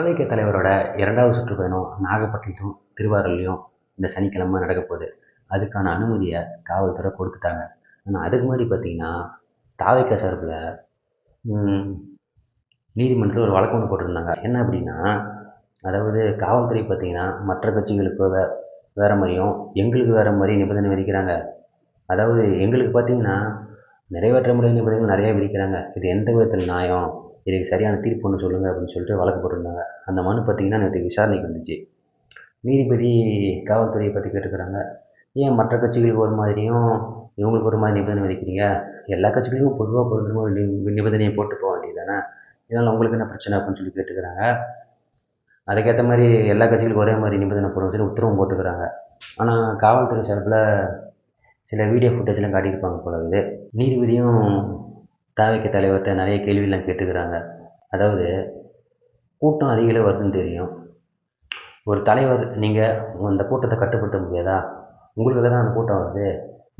தாவேக தலைவரோட இரண்டாவது சுற்றுப்பயணம் நாகப்பட்டினத்தும் திருவாரூர்லேயும் இந்த சனிக்கிழமை நடக்க போகுது. அதுக்கான அனுமதியை காவல்துறை கொடுத்துட்டாங்க. ஆனால் அதுக்கு முன்னாடி பார்த்தீங்கன்னா தாவைக்க சார்பில் நீதிமன்றத்தில் ஒரு வழக்கு ஒன்று போட்டிருந்தாங்க. என்ன அப்படின்னா அதாவது காவல்துறை பார்த்திங்கன்னா மற்ற கட்சிகளுக்கு வே வேறு மாதிரியும் எங்களுக்கு வேறு மாதிரி நிபந்தனை விதிக்கிறாங்க. அதாவது எங்களுக்கு பார்த்திங்கன்னா நிறைவேற்ற முறை நிபந்தனைகள் நிறையா விதிக்கிறாங்க. இது எந்த விதத்தில் நியாயம்? இதுக்கு சரியான தீர்ப்பு ஒன்று சொல்லுங்கள் அப்படின்னு சொல்லிட்டு வழக்கு போட்டிருந்தாங்க. அந்த மனு பார்த்தீங்கன்னா நேற்று விசாரணைக்கு வந்துச்சு. நீதிபதி காவல்துறையை பற்றி கேட்டுக்கிறாங்க. ஏன் மற்ற கட்சிகளுக்கு ஒரு மாதிரியும் இவங்களுக்கு ஒரு மாதிரி நிபந்தனை விதிக்கிறீங்க? எல்லா கட்சிகளுக்கும் பொதுவாக பொருந்தமாக நிபந்தனையை போட்டு போக வேண்டியது தானே இதனால் உங்களுக்கு என்ன பிரச்சனை அப்படின்னு சொல்லி கேட்டுக்கிறாங்க. அதுக்கேற்ற மாதிரி எல்லா கட்சிகளுக்கும் ஒரே மாதிரி நிபந்தனை போடணும்னு சொல்லி உத்தரவும் போட்டுக்கிறாங்க. ஆனால் காவல்துறை சார்பில் சில வீடியோ ஃபுட்டேஜ்லாம் காட்டியிருப்பாங்க போல இது நீதிபதியும் தாவைக்க தலைவர்கிட்ட நிறைய கேள்விலாம் கேட்டுக்கிறாங்க. அதாவது கூட்டம் அதிக அளவு வருதுன்னு தெரியும். ஒரு தலைவர் நீங்கள் அந்த கூட்டத்தை கட்டுப்படுத்த முடியாதா? உங்களுக்காக தான் அந்த கூட்டம் வருது.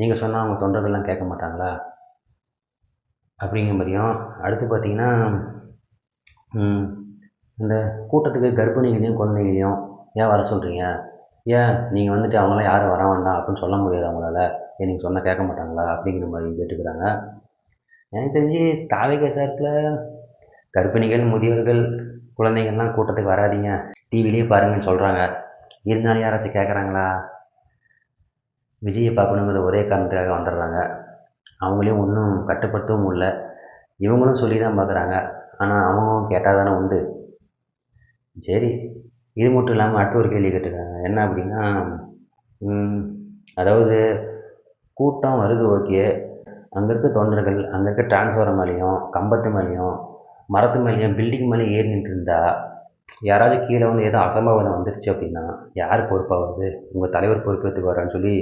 நீங்கள் சொன்னால் அவங்க தொண்டர்கள்லாம் கேட்க மாட்டாங்களா? அப்படிங்கிற மாதிரியும். அடுத்து பார்த்தீங்கன்னா இந்த கூட்டத்துக்கு கர்ப்பிணிகளையும் குழந்தைகளையும் ஏன் வர சொல்கிறீங்க ஏன் நீங்கள் வந்துட்டு அவங்களாம் யாரும் வர வேண்டாம் அப்படின்னு சொல்ல முடியாது அவங்களால? ஏன் நீங்கள் சொன்னால் கேட்க மாட்டாங்களா? அப்படிங்கிற மாதிரி கேட்டுக்கிறாங்க. எனக்கு தெரிஞ்சு தாவேக சார்பில் கர்ப்பிணிகள் முதியோர்கள் குழந்தைகள்லாம் கூட்டத்துக்கு வராதீங்க. டிவிலேயே பாருங்கன்னு சொல்கிறாங்க இருந்தாலும் யாராச்சும் கேட்குறாங்களா விஜயை பார்க்கணுங்கிற ஒரே காரணத்துக்காக வந்துடுறாங்க. அவங்களையும் ஒன்றும் கட்டுப்படுத்தவும் இல்லை இவங்களும் சொல்லி தான் பார்க்குறாங்க ஆனால் அவங்களும் கேட்டால் தானே உண்டு. சரி இது மட்டும் இல்லாமல் அடுத்த ஒரு கேள்வி கேட்டுருக்காங்க. என்ன அப்படின்னா அதாவது கூட்டம் வருது ஓகே அங்கே இருக்க தொண்டர்கள் அங்கே இருக்க டிரான்ஸ்ஃபாரம் மேலேயும் கம்பத்து மேலேயும் மரத்து மேலேயும் பில்டிங் மேலேயும் ஏறி நின்றுருந்தா யாராச்சும் கீழே வந்து ஏதோ அசம்பாவிதம் வந்துருச்சு அப்படின்னா யார் பொறுப்பாகுது உங்கள் தலைவர் பொறுப்பேற்றுக்கு வரான்னு சொல்லி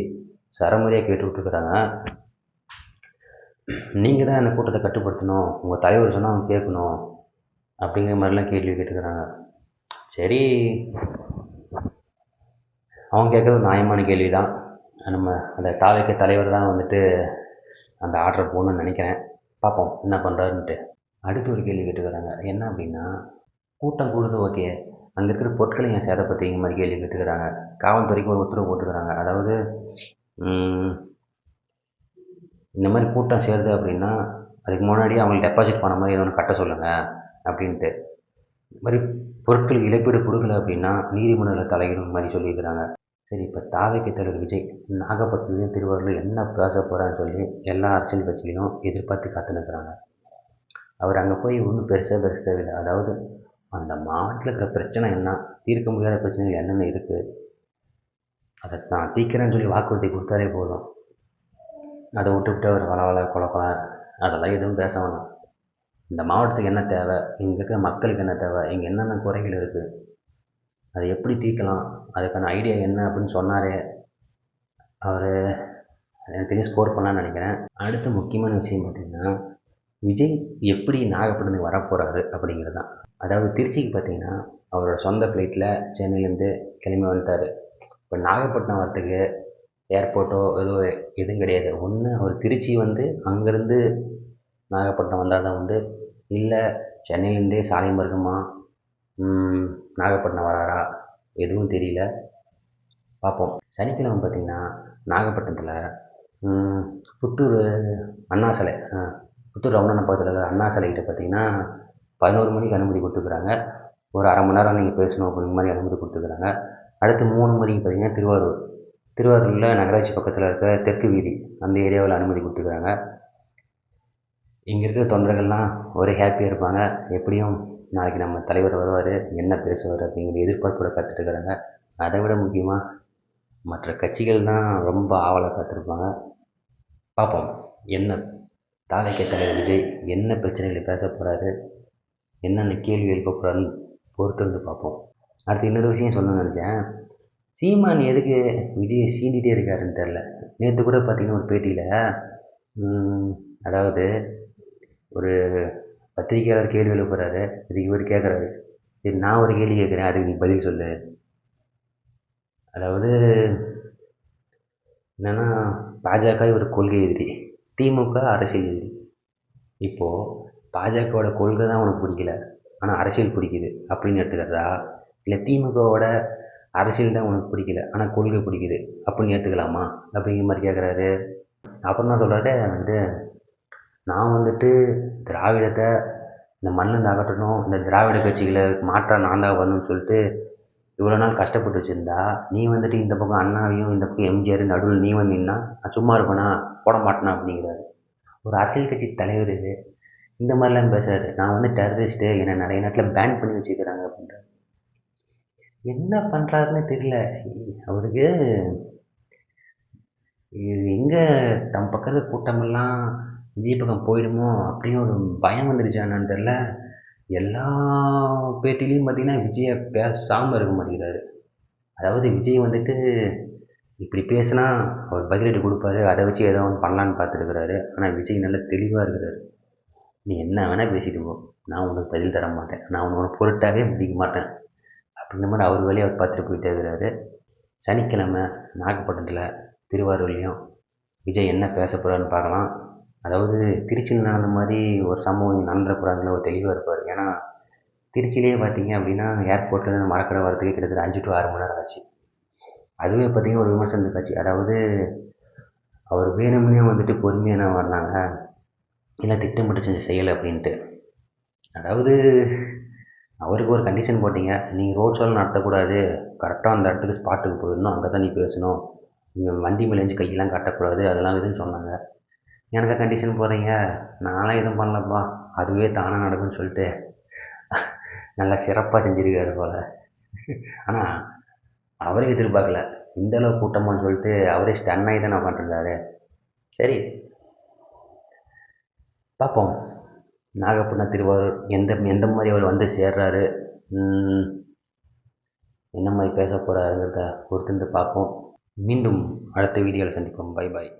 சரமுறையாக கேட்டு விட்டுருக்குறாங்க நீங்கள் தான் அந்த கூட்டத்தை கட்டுப்படுத்தணும் உங்கள் தலைவர் சொன்னால் அவங்க கேட்கணும் அப்படிங்கிற மாதிரிலாம் கேள்வி கேட்டுக்கிறாங்க. சரி. அவங்க கேட்குறது நியாயமான கேள்வி தான் நம்ம அந்த தாவைக்க தலைவர் தான் வந்துட்டு அந்த ஆர்டரை போடணும்னு நினைக்கிறேன். பார்ப்போம் என்ன பண்ணுறாருன்ட்டு அடுத்து ஒரு கேள்வி கேட்டுக்கிறாங்க. என்ன அப்படின்னா கூட்டம் கூடுது ஓகே அங்கே இருக்கிற பொருட்களை ஏன் சேதப்படுத்திங்க மாதிரி கேள்வி கேட்டுக்கிறாங்க. காவல்துறைக்கு ஒரு உத்தரவு போட்டுக்கிறாங்க அதாவது இந்த மாதிரி கூட்டம் சேருது அப்படின்னா அதுக்கு முன்னாடி அவங்களுக்கு டெபாசிட் பண்ண மாதிரி எதுவும் ஒன்று கட்ட சொல்லுங்கள் அப்படின்ட்டு. இது மாதிரி பொருட்கள் இழப்பீடு கொடுக்கல அப்படின்னா நீதிமன்றத்தில் தலையிடும் மாதிரி சொல்லியிருக்கிறாங்க. சரி இப்போ தாவைக்கு தலைவர் விஜய் நாகப்பட்டினம் திருவாரூரில் என்ன பேச போகிறான்னு சொல்லி எல்லா அரசியல் கட்சிகளும் எதிர்பார்த்து காத்துனுக்குறாங்க அவர் அங்கே போய் ஒன்றும் பெருசாக பெருசு தேவையில்லை. அதாவது அந்த மாவட்டத்தில் இருக்கிற பிரச்சனை என்ன? தீர்க்க முடியாத பிரச்சனைகள் என்னென்ன இருக்குது அதை நான் தீர்க்கிறேன்னு சொல்லி வாக்குறுதி கொடுத்தாலே போதும். அதை விட்டுவிட்டு அவர் வள வள கொலை கொலை அதெல்லாம் எதுவும் பேச வேணாம். இந்த மாவட்டத்துக்கு என்ன தேவை? இங்கே இருக்கிற மக்களுக்கு என்ன தேவை? இங்கே என்னென்ன குறைகள் இருக்குது அதை எப்படி தீர்க்கலாம்? அதுக்கான ஐடியா என்ன அப்படின்னு சொன்னார். அவர் எனக்கு தெரிஞ்சு ஸ்கோர் பண்ணலான்னு நினைக்கிறேன். அடுத்த முக்கியமான விஷயம் பார்த்திங்கன்னா விஜய் எப்படி நாகப்பட்டினத்துக்கு வரப்போகிறாரு அப்படிங்கிறது தான் அதாவது திருச்சிக்கு பார்த்தீங்கன்னா அவரோட சொந்த ஃப்ளைட்டில் சென்னையிலேருந்து கிளம்பி வந்துட்டார். இப்போ நாகப்பட்டினம் வரத்துக்கு ஏர்போர்ட்டோ எதுவும் எதுவும் கிடையாது. ஒன்று அவர் திருச்சி வந்து அங்கேருந்து நாகப்பட்டினம் வந்தால் தான் உண்டு. இல்லை சென்னையிலேருந்தே சாலை மருகமாக நாகப்பட்டினம் வராரா? எதுவும் தெரியல. பார்ப்போம். சனிக்கிழமை பார்த்திங்கன்னா நாகப்பட்டினத்தில் புத்தூர் அண்ணா சிலை. புத்தூர் ரவுண்டான பக்கத்தில் இருக்கிற அண்ணா சிலைகிட்ட பார்த்திங்கன்னா பதினோரு மணிக்கு அனுமதி கொடுத்துருக்குறாங்க. ஒரு அரை மணி நேரம் நீங்கள் பேசணும் அப்படிங்கிற மாதிரி அனுமதி கொடுத்துருக்குறாங்க. அடுத்து மூணு மணிக்கு பார்த்திங்கன்னா திருவாரூர். திருவாரூரில் நகராட்சி பக்கத்தில் இருக்க தெற்கு வீதி அந்த ஏரியாவில் அனுமதி கொடுத்துருக்குறாங்க. இங்கே இருக்கிற தொண்டர்கள்லாம் ஒரே ஹாப்பியாக இருப்பாங்க. எப்படியும் நாளைக்கு நம்ம தலைவர் வருவார் என்ன பேசுவார் அப்படிங்கிற எதிர்பார்ப்போட காத்துட்ருக்குறாங்க. அதை விட முக்கியமாக மற்ற கட்சிகள் தான் ரொம்ப ஆவலாக காத்திருப்பாங்க. பார்ப்போம் என்ன தாவைக்க தலைவர் விஜய் என்ன பிரச்சனைகளை பேச போகிறாரு என்னென்ன கேள்வி எழுப்ப போகிறாருன்னு பொறுத்திருந்து பார்ப்போம் அடுத்து இன்னொரு விஷயம் சொல்லணும்னு நினச்சேன். சீமான் எதுக்கு விஜயை சீண்டிகிட்டே இருக்காருன்னு தெரில நேற்று கூட பார்த்தீங்கன்னா ஒரு பேட்டியில் அதாவது ஒரு பத்திரிக்கையாளர் கேள்வி எழுப்புறாரு இதுக்கு இவர் கேட்குறாரு சரி நான் ஒரு கேள்வி கேட்குறேன் அதுக்கு நீ பதில் சொல்லு. அதாவது என்னென்னா பாஜக ஒரு கொள்கை எதிரி. திமுக அரசியல் எதிரி. இப்போது பாஜகவோட கொள்கை தான் உனக்கு பிடிக்கல. ஆனால் அரசியல் பிடிக்குது அப்படின்னு எடுத்துக்கிறதா? இல்லை திமுகவோட அரசியல் தான் உனக்கு பிடிக்கல. ஆனால் கொள்கை பிடிக்குது அப்படின்னு ஏற்றுக்கலாமா அப்படிங்கிற மாதிரி கேட்குறாரு அப்புறம் என்ன சொல்கிறாரு வந்து நான் வந்துட்டு திராவிடத்தை இந்த மண்ணிலேருந்து அகற்றணும் இந்த திராவிட கட்சிகளை மாற்ற நான் தான் வரணும்னு சொல்லிட்டு இவ்வளோ நாள் கஷ்டப்பட்டு வச்சுருந்தா நீ வந்துட்டு இந்த பக்கம் அண்ணாவையும் இந்த பக்கம் எம்ஜிஆர் நடுவில் நீ வந்து நான் சும்மா இருப்பேனா? போட மாட்டேனா? அப்படிங்கிறாரு. ஒரு அரசியல் கட்சி தலைவர் இது. இந்த மாதிரிலாம் பேசுகிறாரு நான் வந்து டெரரிஸ்ட்டு என்னை நிறைய நாட்டில் பேன் பண்ணி வச்சுக்கிறாங்க அப்படின்றாரு. என்ன பண்ணுறாருன்னு தெரியல. அவருக்கு எங்கே தம் பக்கத்து கூட்டமெல்லாம் விஜய் பக்கம் போயிடுமோ அப்படின்னு ஒரு பயம் வந்துருச்சா என்னன்னு தெரில எல்லா பேட்டிலையும் பார்த்தீங்கன்னா விஜயை பேசாமல் இருக்க மாட்டேங்கிறாரு. அதாவது விஜய் வந்துட்டு இப்படி பேசினா அவர் பதிலடி கொடுப்பாரு அதை வச்சு ஏதோ ஒன்று பண்ணலான்னு பார்த்துருக்குறாரு ஆனால் விஜய் நல்ல தெளிவாக இருக்கிறாரு. நீ என்ன வேணால் பேசிட்டு போ. நான் உனக்கு பதில் தர மாட்டேன். நான் உன்னை பொருட்டாகவே முடிக்க மாட்டேன். அப்படின்ற மாதிரி அவர் வேலையை அவர் பார்த்துட்டு போயிட்டே இருக்கிறாரு. சனிக்கிழமை நாகப்பட்டினத்தில் திருவாரூர்லேயும் விஜய் என்ன பேச போகிறான்னு பார்க்கலாம். அதாவது திருச்சியில் நடந்த மாதிரி ஒரு சம்பவம் இங்கே நடந்துடக்கூடாதுன்னு ஒரு தெளிவாக இருப்பார். ஏன்னா திருச்சியிலேயே பார்த்தீங்க அப்படின்னா ஏர்போர்ட்லேருந்து மரக்கடை வரத்துக்கே கிட்டத்தட்ட அஞ்சு டு ஆறு மணி நேரம் ஆச்சு. அதுவே பார்த்தீங்கன்னா ஒரு விமர்சனத்துக்கு ஆச்சு அதாவது அவர் வேணும்னே வந்துட்டு பொறுமையாக நான் வர்றாங்க. இல்லை திட்டமிட்டு செஞ்ச செயல் அப்படின்ட்டு. அதாவது அவருக்கு ஒரு கண்டிஷன் போட்டிங்க. நீங்கள் ரோட் ஷோலாம் நடத்தக்கூடாது. கரெக்டாக அந்த இடத்துக்கு ஸ்பாட்டுக்கு போயிடணும். அங்கே தான் நீ பேசணும். நீங்கள் வண்டி மேலே கையெல்லாம் கட்டக்கூடாது. அதெல்லாம் இதுன்னு சொன்னாங்க. எனக்கு கண்டிஷன் போடுறீங்க நான்லாம் எதுவும் பண்ணலப்பா. அதுவே தானாக நடக்கும்னு சொல்லிட்டு நல்லா சிறப்பாக செஞ்சுருக்காரு போல். ஆனால் அவரே எதிர்பார்க்கல. இந்தளவு கூட்டமானு கூட்டமான்னு சொல்லிட்டு அவரே ஸ்டன் ஆகி தானே உட்காந்துருந்தாரு சரி. பார்ப்போம். நாகப்பட்டினம் திருவாரூர் எந்த எந்த மாதிரி அவர் வந்து சேர்றாரு? என்ன மாதிரி பேச போகிறாருங்கிறத பொறுத்திருந்து பார்ப்போம். மீண்டும் அடுத்த வீடியோவில் சந்திப்போம். Bye bye